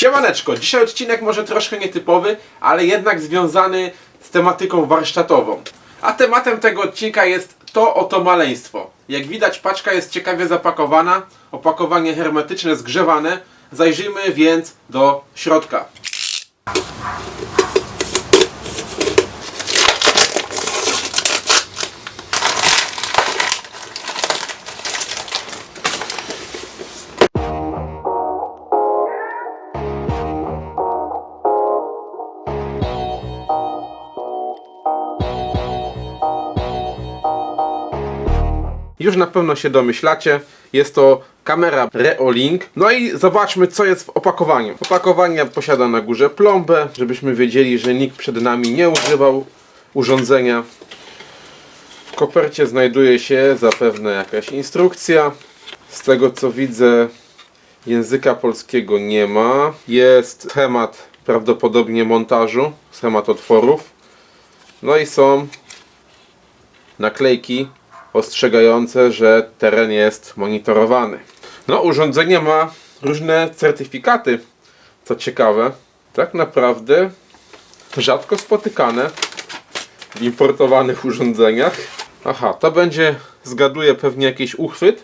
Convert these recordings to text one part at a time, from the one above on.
Siemaneczko, dzisiaj odcinek może troszkę nietypowy, ale jednak związany z tematyką warsztatową. A tematem tego odcinka jest to oto maleństwo. Jak widać paczka jest ciekawie zapakowana, opakowanie hermetyczne zgrzewane. Zajrzyjmy więc do środka. Już na pewno się domyślacie, jest to kamera Reolink. No i zobaczmy co jest w opakowaniu. Opakowanie posiada na górze plombę, żebyśmy wiedzieli, że nikt przed nami nie używał urządzenia. W kopercie znajduje się zapewne jakaś instrukcja. Z tego co widzę języka polskiego nie ma. Jest schemat prawdopodobnie montażu, schemat otworów. No i są naklejki ostrzegające, że teren jest monitorowany. No, urządzenie ma różne certyfikaty, co ciekawe. Tak naprawdę rzadko spotykane w importowanych urządzeniach. Aha, to będzie, zgaduję, pewnie jakiś uchwyt.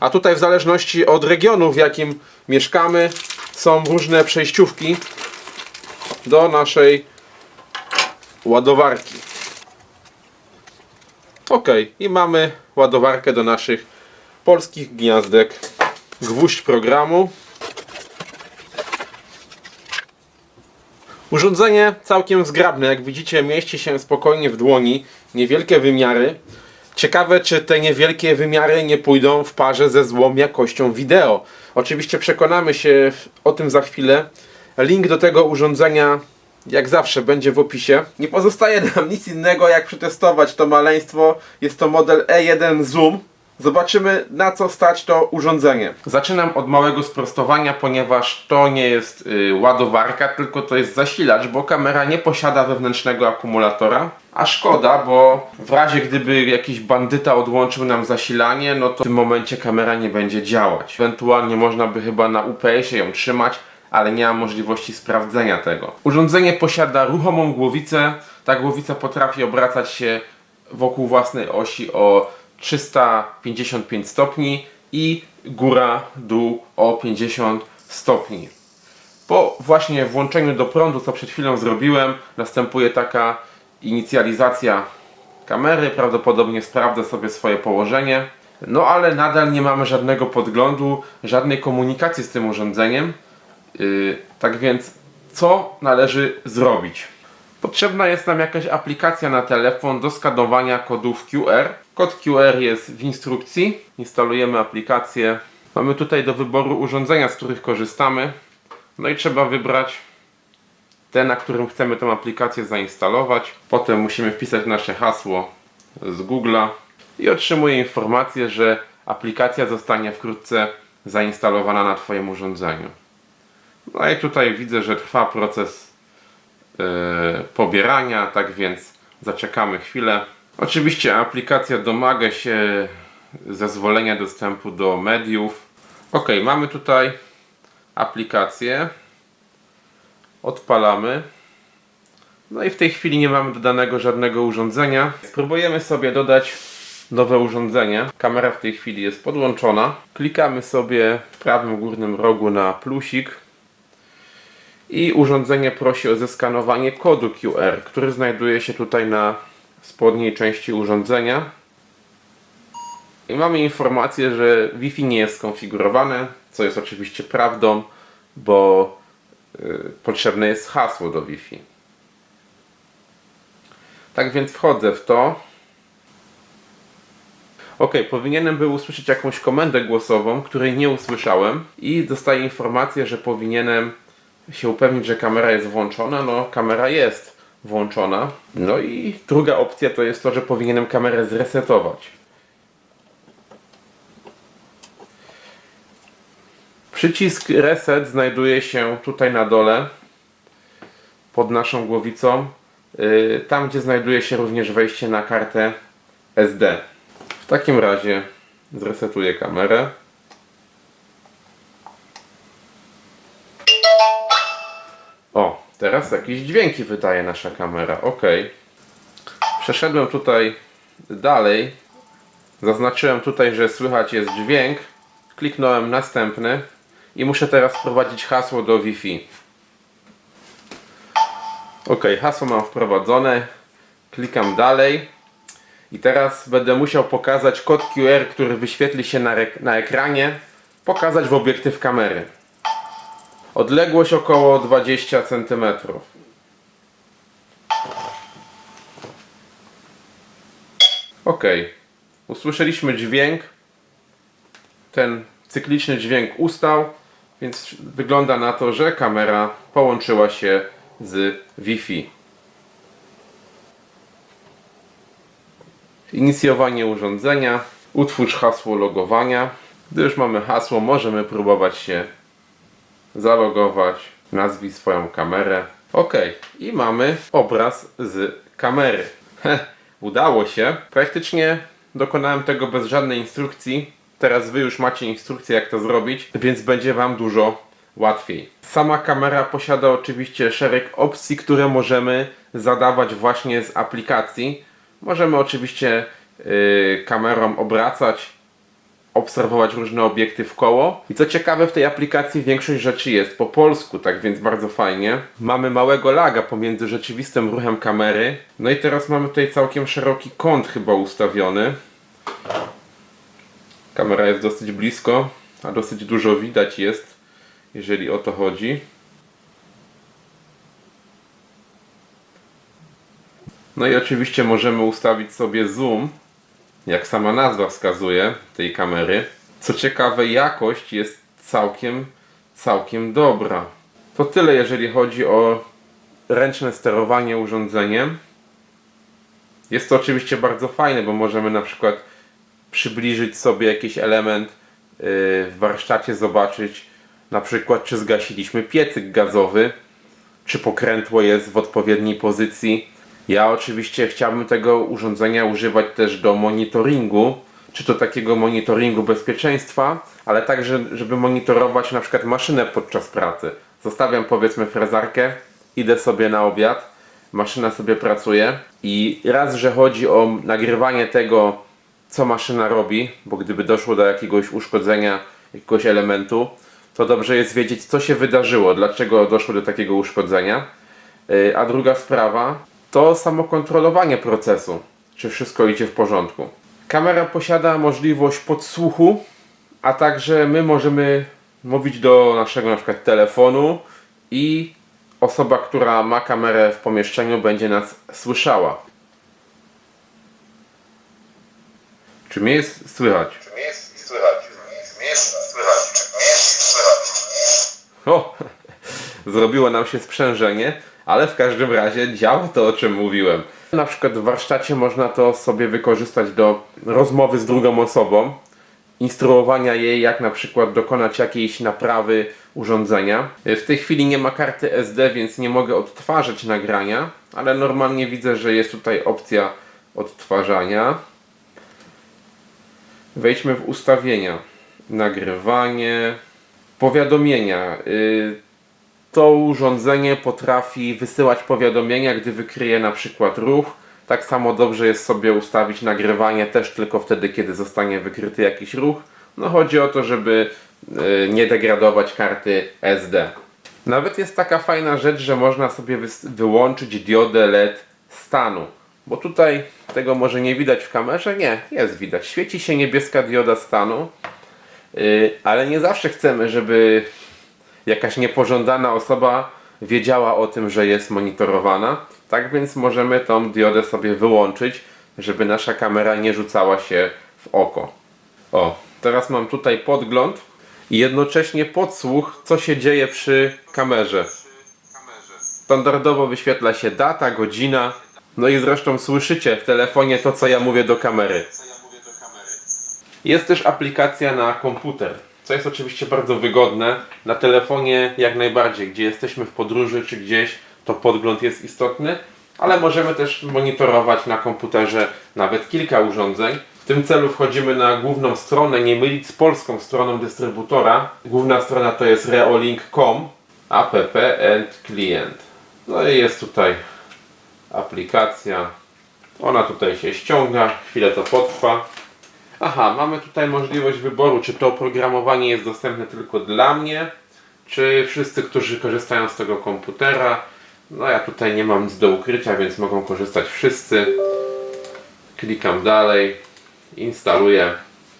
A tutaj w zależności od regionu, w jakim mieszkamy, są różne przejściówki do naszej ładowarki. Ok, i mamy ładowarkę do naszych polskich gniazdek. Gwóźdź programu. Urządzenie całkiem zgrabne, jak widzicie mieści się spokojnie w dłoni, niewielkie wymiary. Ciekawe czy te niewielkie wymiary nie pójdą w parze ze złą jakością wideo. Oczywiście przekonamy się o tym za chwilę. Link do tego urządzenia jak zawsze będzie w opisie. Nie pozostaje nam nic innego jak przetestować to maleństwo. Jest to model E1 Zoom. Zobaczymy na co stać to urządzenie. Zaczynam od małego sprostowania, ponieważ to nie jest y, ładowarka, tylko to jest zasilacz, bo kamera nie posiada wewnętrznego akumulatora. A szkoda, bo w razie gdyby jakiś bandyta odłączył nam zasilanie, no to w tym momencie kamera nie będzie działać. Ewentualnie można by chyba na UPS-ie ją trzymać, ale nie ma możliwości sprawdzenia tego. Urządzenie posiada ruchomą głowicę. Ta głowica potrafi obracać się wokół własnej osi o 355 stopni i góra, dół o 50 stopni. Po właśnie włączeniu do prądu, co przed chwilą zrobiłem, następuje taka inicjalizacja kamery. Prawdopodobnie sprawdzę sobie swoje położenie. No ale nadal nie mamy żadnego podglądu, żadnej komunikacji z tym urządzeniem. Yy, tak więc, co należy zrobić? Potrzebna jest nam jakaś aplikacja na telefon do skanowania kodów QR. Kod QR jest w instrukcji. Instalujemy aplikację. Mamy tutaj do wyboru urządzenia, z których korzystamy. No i trzeba wybrać te, na którym chcemy tę aplikację zainstalować. Potem musimy wpisać nasze hasło z Google'a i otrzymuję informację, że aplikacja zostanie wkrótce zainstalowana na Twoim urządzeniu. No i tutaj widzę, że trwa proces e, pobierania, tak więc zaczekamy chwilę. Oczywiście aplikacja domaga się zezwolenia dostępu do mediów. Ok, mamy tutaj aplikację. Odpalamy. No i w tej chwili nie mamy dodanego żadnego urządzenia. Spróbujemy sobie dodać nowe urządzenie. Kamera w tej chwili jest podłączona. Klikamy sobie w prawym górnym rogu na plusik i urządzenie prosi o zeskanowanie kodu QR, który znajduje się tutaj na spodniej części urządzenia. I mamy informację, że Wi-Fi nie jest skonfigurowane, co jest oczywiście prawdą, bo y, potrzebne jest hasło do Wi-Fi. Tak więc wchodzę w to. Ok, powinienem był usłyszeć jakąś komendę głosową, której nie usłyszałem i dostaję informację, że powinienem się upewnić, że kamera jest włączona. No, kamera jest włączona. No i druga opcja to jest to, że powinienem kamerę zresetować. Przycisk reset znajduje się tutaj na dole pod naszą głowicą. Yy, Tam, gdzie znajduje się również wejście na kartę SD. W takim razie zresetuję kamerę. Teraz jakieś dźwięki wydaje nasza kamera. Ok. Przeszedłem tutaj dalej. Zaznaczyłem tutaj, że słychać jest dźwięk. Kliknąłem następny i muszę teraz wprowadzić hasło do Wi-Fi. Ok, hasło mam wprowadzone. Klikam dalej. I teraz będę musiał pokazać kod QR, który wyświetli się na, na ekranie, pokazać w obiektyw kamery. Odległość około 20 cm. Ok. Usłyszeliśmy dźwięk. Ten cykliczny dźwięk ustał, więc wygląda na to, że kamera połączyła się z Wi-Fi. Inicjowanie urządzenia. Utwórz hasło logowania. Gdy już mamy hasło, możemy próbować się zalogować. Nazwij swoją kamerę. Ok, i mamy obraz z kamery. Udało się. Praktycznie dokonałem tego bez żadnej instrukcji. Teraz Wy już macie instrukcję, jak to zrobić, więc będzie Wam dużo łatwiej. Sama kamera posiada oczywiście szereg opcji, które możemy zadawać właśnie z aplikacji. Możemy oczywiście yy, kamerą obracać, obserwować różne obiekty w koło. I co ciekawe, w tej aplikacji większość rzeczy jest po polsku, tak więc bardzo fajnie. Mamy małego laga pomiędzy rzeczywistym ruchem kamery. No i teraz mamy tutaj całkiem szeroki kąt chyba ustawiony. Kamera jest dosyć blisko, a dosyć dużo widać jest, jeżeli o to chodzi. No i oczywiście możemy ustawić sobie zoom, jak sama nazwa wskazuje tej kamery. Co ciekawe, jakość jest całkiem, całkiem dobra. To tyle, jeżeli chodzi o ręczne sterowanie urządzeniem. Jest to oczywiście bardzo fajne, bo możemy na przykład przybliżyć sobie jakiś element yy, w warsztacie, zobaczyć na przykład czy zgasiliśmy piecyk gazowy, czy pokrętło jest w odpowiedniej pozycji. Ja oczywiście chciałbym tego urządzenia używać też do monitoringu, czy to takiego monitoringu bezpieczeństwa, ale także, żeby monitorować na przykład maszynę podczas pracy. Zostawiam powiedzmy frezarkę, idę sobie na obiad, maszyna sobie pracuje i raz, że chodzi o nagrywanie tego, co maszyna robi, bo gdyby doszło do jakiegoś uszkodzenia jakiegoś elementu, to dobrze jest wiedzieć, co się wydarzyło, dlaczego doszło do takiego uszkodzenia. Yy, A druga sprawa to samokontrolowanie procesu, czy wszystko idzie w porządku. Kamera posiada możliwość podsłuchu, a także my możemy mówić do naszego na przykład telefonu i osoba, która ma kamerę w pomieszczeniu będzie nas słyszała. Czy mnie jest słychać? Czy mnie jest słychać? Czy mnie jest słychać? Czy mnie jest słychać? O, zrobiło nam się sprzężenie, ale w każdym razie działa to, o czym mówiłem. Na przykład w warsztacie można to sobie wykorzystać do rozmowy z drugą osobą, instruowania jej, jak na przykład dokonać jakiejś naprawy urządzenia. W tej chwili nie ma karty SD, więc nie mogę odtwarzać nagrania, ale normalnie widzę, że jest tutaj opcja odtwarzania. Wejdźmy w ustawienia. Nagrywanie. Powiadomienia. Y, To urządzenie potrafi wysyłać powiadomienia, gdy wykryje na przykład ruch. Tak samo dobrze jest sobie ustawić nagrywanie też tylko wtedy, kiedy zostanie wykryty jakiś ruch. No chodzi o to, żeby y, nie degradować karty SD. Nawet jest taka fajna rzecz, że można sobie wyłączyć diodę LED stanu. Bo tutaj tego może nie widać w kamerze. Nie, jest widać. Świeci się niebieska dioda stanu. Yy, ale nie zawsze chcemy, żeby jakaś niepożądana osoba wiedziała o tym, że jest monitorowana. Tak więc możemy tą diodę sobie wyłączyć, żeby nasza kamera nie rzucała się w oko. O, teraz mam tutaj podgląd i jednocześnie podsłuch, co się dzieje przy kamerze. Standardowo wyświetla się data, godzina. No i zresztą słyszycie w telefonie to, co ja mówię do kamery. Jest też aplikacja na komputer, co jest oczywiście bardzo wygodne. Na telefonie jak najbardziej, gdzie jesteśmy w podróży czy gdzieś, to podgląd jest istotny, ale możemy też monitorować na komputerze nawet kilka urządzeń. W tym celu wchodzimy na główną stronę, nie mylić z polską stroną dystrybutora. Główna strona to jest reolink.com app and client. No i jest tutaj aplikacja. Ona tutaj się ściąga, chwilę to potrwa. Aha, mamy tutaj możliwość wyboru, czy to oprogramowanie jest dostępne tylko dla mnie, czy wszyscy, którzy korzystają z tego komputera. No ja tutaj nie mam nic do ukrycia, więc mogą korzystać wszyscy. Klikam dalej, instaluję.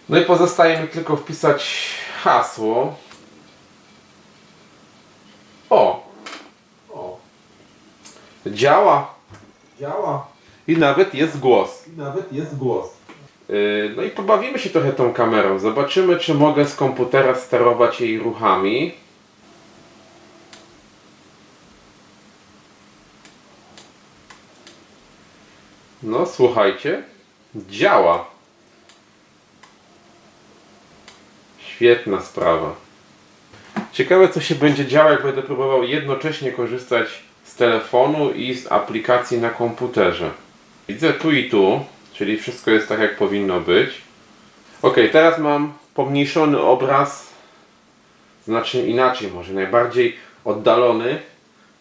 No i pozostaje mi tylko wpisać hasło. O! O! Działa! Działa. I nawet jest głos. I nawet jest głos. Yy, No i pobawimy się trochę tą kamerą. Zobaczymy, czy mogę z komputera sterować jej ruchami. No, słuchajcie, działa. Świetna sprawa. Ciekawe, co się będzie działo, jak będę próbował jednocześnie korzystać z telefonu i z aplikacji na komputerze. Widzę tu i tu, czyli wszystko jest tak, jak powinno być. Ok, teraz mam pomniejszony obraz, znacznie inaczej, może najbardziej oddalony.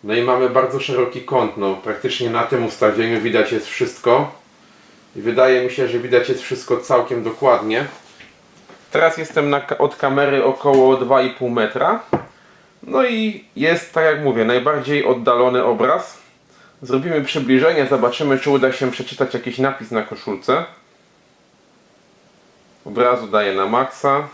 No i mamy bardzo szeroki kąt, no praktycznie na tym ustawieniu widać jest wszystko. I wydaje mi się, że widać jest wszystko całkiem dokładnie. Teraz jestem na, od kamery około 2,5 metra. No i jest, tak jak mówię, najbardziej oddalony obraz. Zrobimy przybliżenie, zobaczymy, czy uda się przeczytać jakiś napis na koszulce. Obrazu daję na maksa.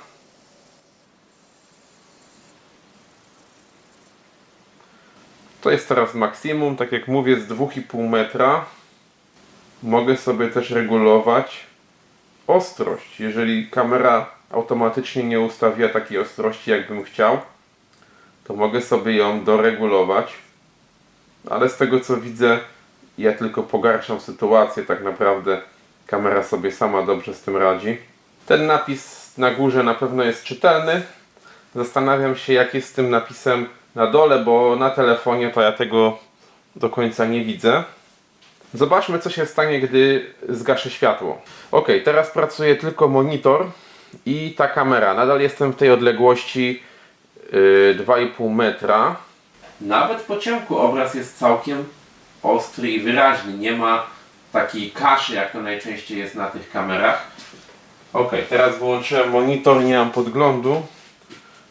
To jest teraz maksimum, tak jak mówię, z 2,5 metra. Mogę sobie też regulować ostrość. Jeżeli kamera automatycznie nie ustawia takiej ostrości, jakbym chciał, to mogę sobie ją doregulować. Ale z tego co widzę, ja tylko pogarszam sytuację. Tak naprawdę kamera sobie sama dobrze z tym radzi. Ten napis na górze na pewno jest czytelny. Zastanawiam się, jak jest z tym napisem na dole, bo na telefonie to ja tego do końca nie widzę. Zobaczmy, co się stanie, gdy zgaszę światło. Ok, teraz pracuje tylko monitor i ta kamera. Nadal jestem w tej odległości yy, 2,5 metra. Nawet po ciemku obraz jest całkiem ostry i wyraźny. Nie ma takiej kaszy, jak to najczęściej jest na tych kamerach. Ok, teraz wyłączyłem monitor, nie mam podglądu.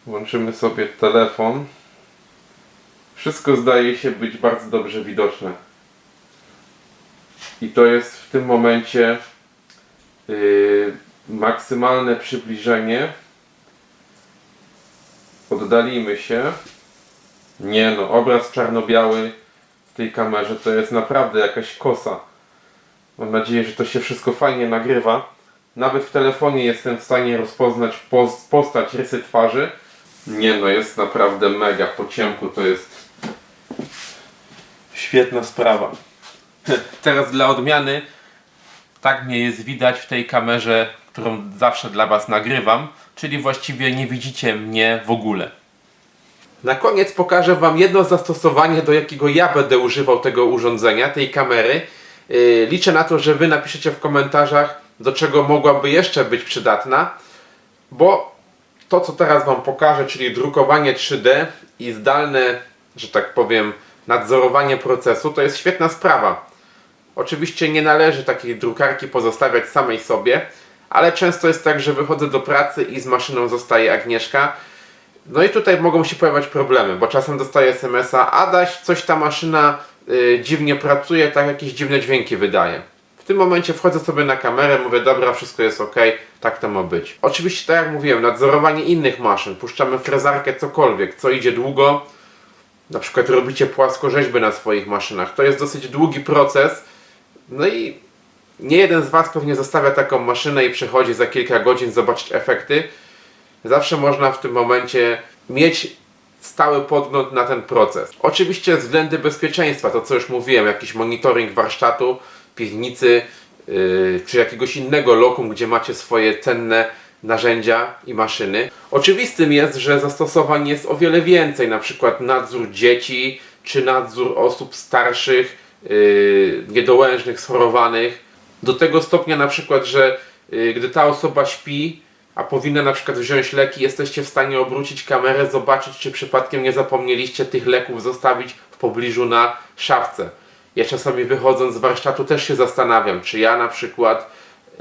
Włączymy sobie telefon. Wszystko zdaje się być bardzo dobrze widoczne. I to jest w tym momencie yy, maksymalne przybliżenie. Oddalimy się. Nie no, obraz czarno-biały w tej kamerze to jest naprawdę jakaś kosa. Mam nadzieję, że to się wszystko fajnie nagrywa. Nawet w telefonie jestem w stanie rozpoznać pos- postać, rysy twarzy. Nie no, jest naprawdę mega. Po ciemku to jest świetna sprawa. Teraz dla odmiany tak mnie jest widać w tej kamerze, którą zawsze dla Was nagrywam, czyli właściwie nie widzicie mnie w ogóle. Na koniec pokażę Wam jedno zastosowanie, do jakiego ja będę używał tego urządzenia, tej kamery. Yy, Liczę na to, że Wy napiszecie w komentarzach, do czego mogłaby jeszcze być przydatna, bo to, co teraz Wam pokażę, czyli drukowanie 3D i zdalne, że tak powiem, nadzorowanie procesu, to jest świetna sprawa. Oczywiście nie należy takiej drukarki pozostawiać samej sobie, ale często jest tak, że wychodzę do pracy i z maszyną zostaje Agnieszka. No i tutaj mogą się pojawiać problemy, bo czasem dostaję SMS-a, Adaś, coś ta maszyna y, dziwnie pracuje, tak jakieś dziwne dźwięki wydaje. W tym momencie wchodzę sobie na kamerę, mówię, dobra, wszystko jest ok, tak to ma być. Oczywiście, tak jak mówiłem, nadzorowanie innych maszyn, puszczamy frezarkę, cokolwiek, co idzie długo, na przykład robicie płaskorzeźby na swoich maszynach. To jest dosyć długi proces, no i nie jeden z Was pewnie zostawia taką maszynę i przychodzi za kilka godzin zobaczyć efekty. Zawsze można w tym momencie mieć stały podgląd na ten proces. Oczywiście względy bezpieczeństwa, to co już mówiłem, jakiś monitoring warsztatu, piwnicy yy, czy jakiegoś innego lokum, gdzie macie swoje cenne narzędzia i maszyny. Oczywistym jest, że zastosowań jest o wiele więcej, na przykład nadzór dzieci, czy nadzór osób starszych, yy, niedołężnych, schorowanych. Do tego stopnia na przykład, że yy, gdy ta osoba śpi, a powinna na przykład wziąć leki, jesteście w stanie obrócić kamerę, zobaczyć, czy przypadkiem nie zapomnieliście tych leków zostawić w pobliżu na szafce. Ja czasami wychodząc z warsztatu też się zastanawiam, czy ja na przykład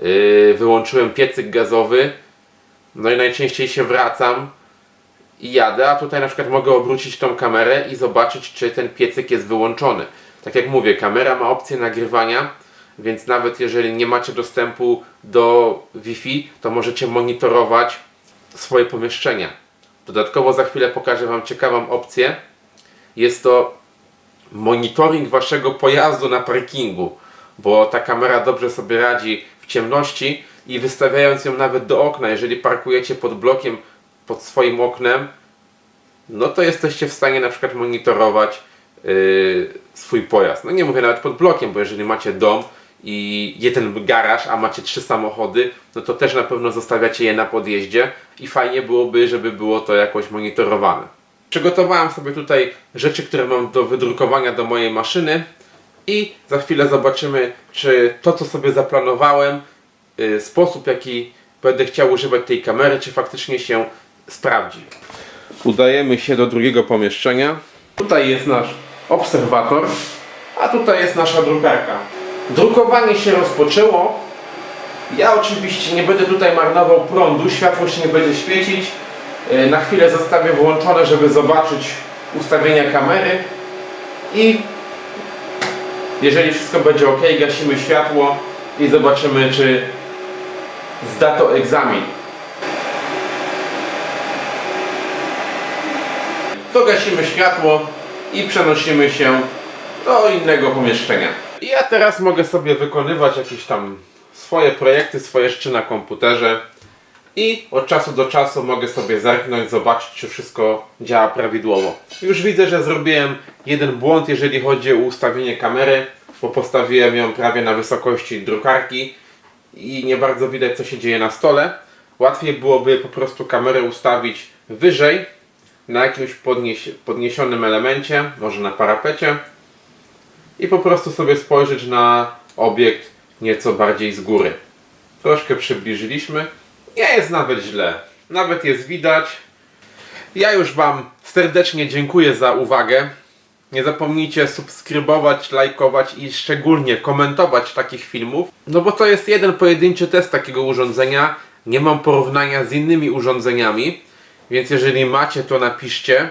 yy, wyłączyłem piecyk gazowy, no i najczęściej się wracam i jadę, a tutaj na przykład mogę obrócić tą kamerę i zobaczyć, czy ten piecyk jest wyłączony. Tak jak mówię, kamera ma opcję nagrywania, więc nawet jeżeli nie macie dostępu do Wi-Fi, to możecie monitorować swoje pomieszczenia. Dodatkowo za chwilę pokażę Wam ciekawą opcję. Jest to monitoring Waszego pojazdu na parkingu, bo ta kamera dobrze sobie radzi w ciemności i wystawiając ją nawet do okna, jeżeli parkujecie pod blokiem, pod swoim oknem, no to jesteście w stanie na przykład monitorować yy, swój pojazd. No nie mówię nawet pod blokiem, bo jeżeli macie dom i jeden garaż, a macie trzy samochody, no to też na pewno zostawiacie je na podjeździe i fajnie byłoby, żeby było to jakoś monitorowane. Przygotowałem sobie tutaj rzeczy, które mam do wydrukowania do mojej maszyny i za chwilę zobaczymy, czy to, co sobie zaplanowałem, yy, sposób, jaki będę chciał używać tej kamery, czy faktycznie się sprawdzi. Udajemy się do drugiego pomieszczenia. Tutaj jest nasz obserwator, a tutaj jest nasza drukarka. Drukowanie się rozpoczęło. Ja oczywiście nie będę tutaj marnował prądu, światło się nie będzie świecić. Yy, Na chwilę zostawię włączone, żeby zobaczyć ustawienia kamery i jeżeli wszystko będzie ok, gasimy światło i zobaczymy, czy zda to egzamin. to gasimy światło i przenosimy się do innego pomieszczenia. Ja teraz mogę sobie wykonywać jakieś tam swoje projekty, swoje rzeczy na komputerze i od czasu do czasu mogę sobie zerknąć, zobaczyć, czy wszystko działa prawidłowo. Już widzę, że zrobiłem jeden błąd, jeżeli chodzi o ustawienie kamery, bo postawiłem ją prawie na wysokości drukarki i nie bardzo widać, co się dzieje na stole. Łatwiej byłoby po prostu kamerę ustawić wyżej, na jakimś podniesionym elemencie, może na parapecie i po prostu sobie spojrzeć na obiekt nieco bardziej z góry. Troszkę przybliżyliśmy. Nie jest nawet źle. Nawet jest widać. Ja już Wam serdecznie dziękuję za uwagę. Nie zapomnijcie subskrybować, lajkować i szczególnie komentować takich filmów, no bo to jest jeden pojedynczy test takiego urządzenia. Nie mam porównania z innymi urządzeniami, więc jeżeli macie, to napiszcie,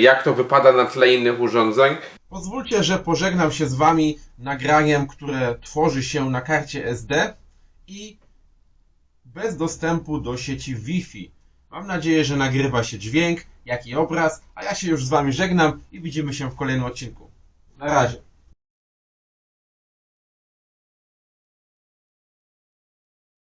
jak to wypada na tle innych urządzeń. Pozwólcie, że pożegnam się z Wami nagraniem, które tworzy się na karcie SD i bez dostępu do sieci Wi-Fi. Mam nadzieję, że nagrywa się dźwięk, jak i obraz, a ja się już z Wami żegnam i widzimy się w kolejnym odcinku. Na razie.